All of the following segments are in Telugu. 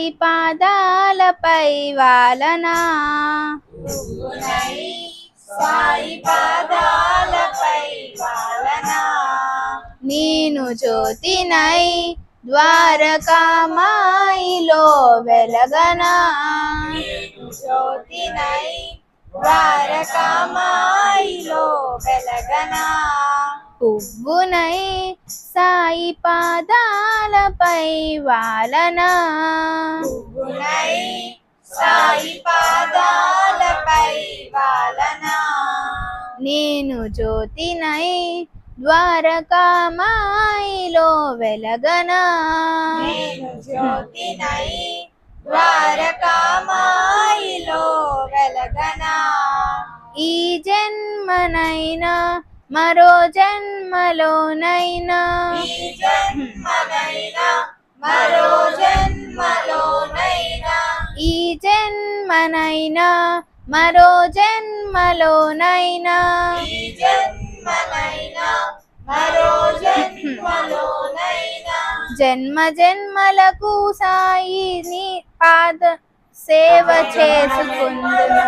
పాదాలపై వాలనా? సాయి పాదాలపై వాలనా? నేను జ్యోతినై ద్వారకామాయిలో వెలగనా? జ్యోతినై ద్వారకామాయిలో వెలగనా? పువ్వునై సాయి పాదాలపై వాలనా. పువ్వునై సాయి పాదాలపై వాలనా. నేను జ్యోతినై ద్వారకామాయిలో వెలగనా. నేను జ్యోతినై ద్వారకామాయిలో వెలగనా. ఈ జన్మనైనా మరో జన్మలోనైనా. ఈ జన్మనైనా మరో జన్మలోనైనా. ఈ జన్మనైనా మరో జన్మ జన్మలకు సాయిని పాద సేవ చేసుకుందునా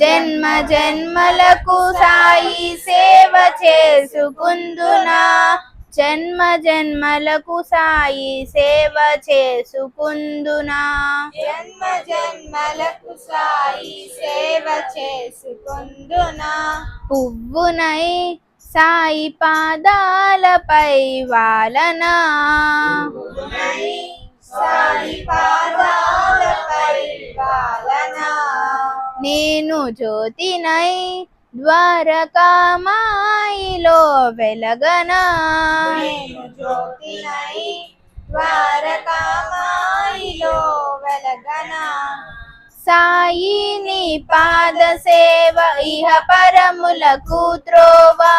జన్మ జన్మలకు సాయి సేవ చేసుకుందునా? జన్మ జన్మలకు సాయి సేవ చేసుకుందునా? జన్మ జన్మలకు సాయి సేవ చేసుకుందునా? పువ్వునై సాయి పాదాలపై వాలనా? నేను జ్యోతినై ద్వారకామాయిలో వెలగనా. నేను జ్యోతినై ద్వారకామాయిలో వెలగనా. సాయిని పాద సేవ ఇహ పరములకు త్రోవా.